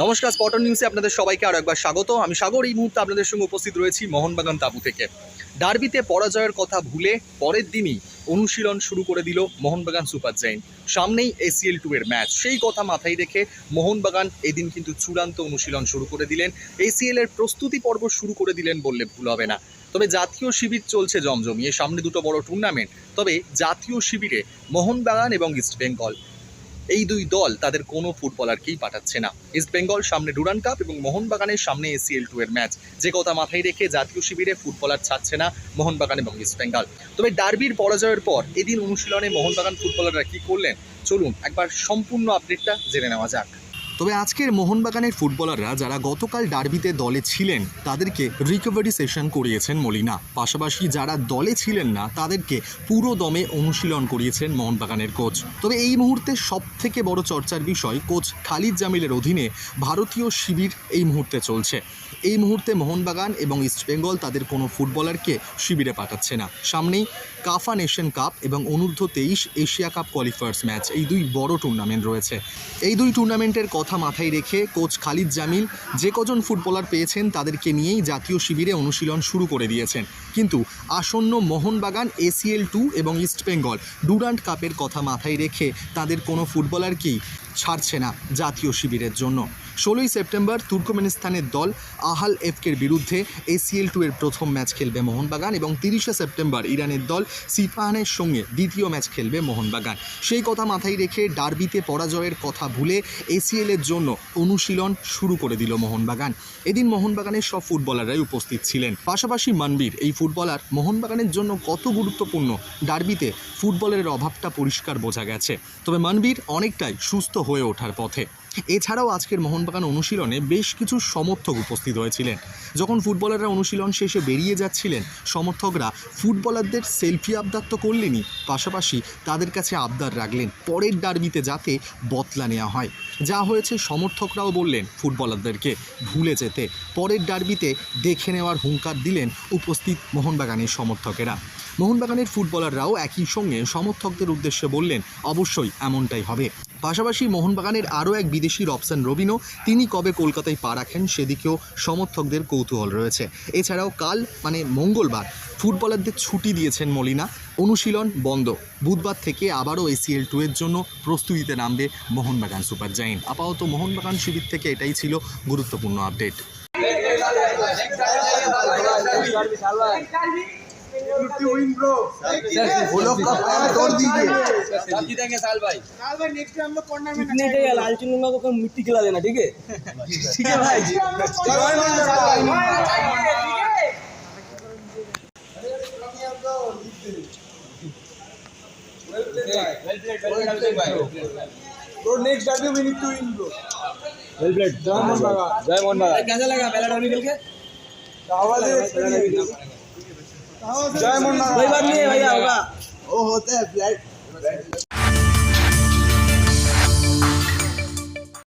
নমস্কার স্পটন নিউজে আপনাদের সবাইকে আরও একবার স্বাগত। আমি সাগর এই মুহূর্তে আপনাদের সঙ্গে উপস্থিত রয়েছি মোহনবাগান তাবু থেকে। ডার্বিতে পরাজয়ের কথা ভুলে পরের দিনই অনুশীলন শুরু করে দিল মোহনবাগান সুপার জাইন্ট সামনেই এসিএল টু এর ম্যাচ সেই কথা মাথায় রেখে মোহনবাগান এদিন কিন্তু চূড়ান্ত অনুশীলন শুরু করে দিলেন। এসিএল এর প্রস্তুতি পর্ব শুরু করে দিলেন বললে ভুল হবে না। তবে জাতীয় শিবির চলছে জমজমিয়ে সামনে দুটো বড় টুর্নামেন্ট তবে জাতীয় শিবিরে মোহনবাগান এবং ইস্টবেঙ্গল এই দুই দল তাদের কোনো ফুটবলারকেই পাঠাচ্ছে না। ইস্ট বেঙ্গল সামনে ডুরান কাপ এবং মোহনবাগানের সামনে এসিএল টু এর ম্যাচ যে কথা মাথায় রেখে জাতীয় শিবিরে ফুটবলার ছাড়ছে না মোহনবাগান এবং ইস্ট বেঙ্গল তবে ডার্বির পরাজয়ের পর এদিন অনুশীলনে মোহনবাগান ফুটবলাররা কি করলেন? চলুন একবার সম্পূর্ণ আপডেটটা জেনে নেওয়া যাক। তবে আজকের মোহনবাগানের ফুটবলাররা যারা গতকাল ডার্বিতে দলে ছিলেন, তাদেরকে রিকভারি সেশন করিয়েছেন মলিনা। পাশাপাশি যারা দলে ছিলেন না, তাদেরকে পুরো দমে অনুশীলন করিয়েছেন মোহনবাগানের কোচ তবে এই মুহূর্তে সব থেকে বড় চর্চার বিষয় কোচ খালিদ জামিলের অধীনে ভারতীয় শিবির এই মুহূর্তে চলছে। এই মুহূর্তে মোহনবাগান এবং ইস্টবেঙ্গল তাদের কোনো ফুটবলারকে শিবিরে পাঠাচ্ছে না। সামনেই কাফা নেশন কাপ এবং অনূর্ধ্ব তেইশ এশিয়া কাপ কোয়ালিফায়ার্স ম্যাচ এই দুই বড় টুর্নামেন্ট রয়েছে। এই দুই টুর্নামেন্টের কথা মাথায় রেখে কোচ খালিদ জামিল যে কজন ফুটবলার পেয়েছেন তাদেরকে নিয়েই জাতীয় শিবিরে অনুশীলন শুরু করে দিয়েছেন। কিন্তু আসন্ন মোহনবাগান, এসিএল টু এবং ইস্টবেঙ্গল ডুরান্ট কাপের কথা মাথায় রেখে তাদের কোনো ফুটবলারকেই ছাড়ছে না জাতীয় শিবিরের জন্য। ষোলোই সেপ্টেম্বর তুর্কমেনিস্তানের দল আহাল এফকের বিরুদ্ধে এসিএল টু এর প্রথম ম্যাচ খেলবে মোহনবাগান এবং তিরিশে সেপ্টেম্বর ইরানের দল সিফাহানের সঙ্গে দ্বিতীয় ম্যাচ খেলবে মোহনবাগান। সেই কথা মাথায় রেখে ডার্বিতে পরাজয়ের কথা ভুলে এসিএল এর জন্য অনুশীলন শুরু করে দিল মোহনবাগান। এদিন মোহনবাগানের সব ফুটবলাররাই উপস্থিত ছিলেন। পাশাপাশি মানবীর, এই ফুটবলার মোহনবাগানের জন্য কত গুরুত্বপূর্ণ ডার্বিতে ফুটবলের অভাবটা পরিষ্কার বোঝা গেছে। তবে মানবীর অনেকটাই সুস্থ হয়ে ওঠার পথে। এছাড়াও আজকের মোহনবাগান অনুশীলনে বেশ কিছু সমর্থক উপস্থিত হয়েছিলেন। যখন ফুটবলাররা অনুশীলন শেষে বেরিয়ে যাচ্ছিলেন, সমর্থকরা ফুটবলারদের সেলফি আবদার তো করলেনই, পাশাপাশি তাদের কাছে আবদার রাখলেন পরের ডার্বিতে যাতে বদলা নেওয়া হয়। যা হয়েছে সমর্থকরাও বললেন ফুটবলারদেরকে ভুলে যেতে। পরের ডার্বিতে দেখে নেওয়ার হুঙ্কার দিলেন উপস্থিত মোহনবাগানের সমর্থকেরা। মোহনবাগানের ফুটবলাররাও একই সঙ্গে সমর্থকদের উদ্দেশ্যে বললেন, অবশ্যই এমনটাই হবে। পাশাপাশি মোহনবাগানের আরও এক বিদেশি রবসান রবিনও তিনি কবে কলকাতায় পা রাখেন সেদিকেও সমর্থকদের কৌতূহল রয়েছে। এছাড়াও কাল মানে মঙ্গলবার, ফুটবলারদের ছুটি দিয়েছেন মলিনা। অনুশীলন বন্ধ। বুধবার থেকে আবারও এসিএল টু এর জন্য প্রস্তুতিতে নামবে মোহনবাগান সুপার জায়েন্ট। আপাতত মোহনবাগান শিবির থেকে এটাই ছিল গুরুত্বপূর্ণ আপডেট। वो लोग का पैर तोड़ दीजिए सब जीतेंगे साल भाई। लाल भाई नेक्स्ट टाइम हम लोग टूर्नामेंट कितने का ये लाल चुनूँगा को मिट्टी खिला देना ठीक है ठीक है। भाई Bro, next derby we need to win, bro. कैसा लगा? पहला डर्बी खेल के? आवाज़ है। जय मुन्ना। कोई बात नहीं है भैया होगा। वो होते हैं फ्लैट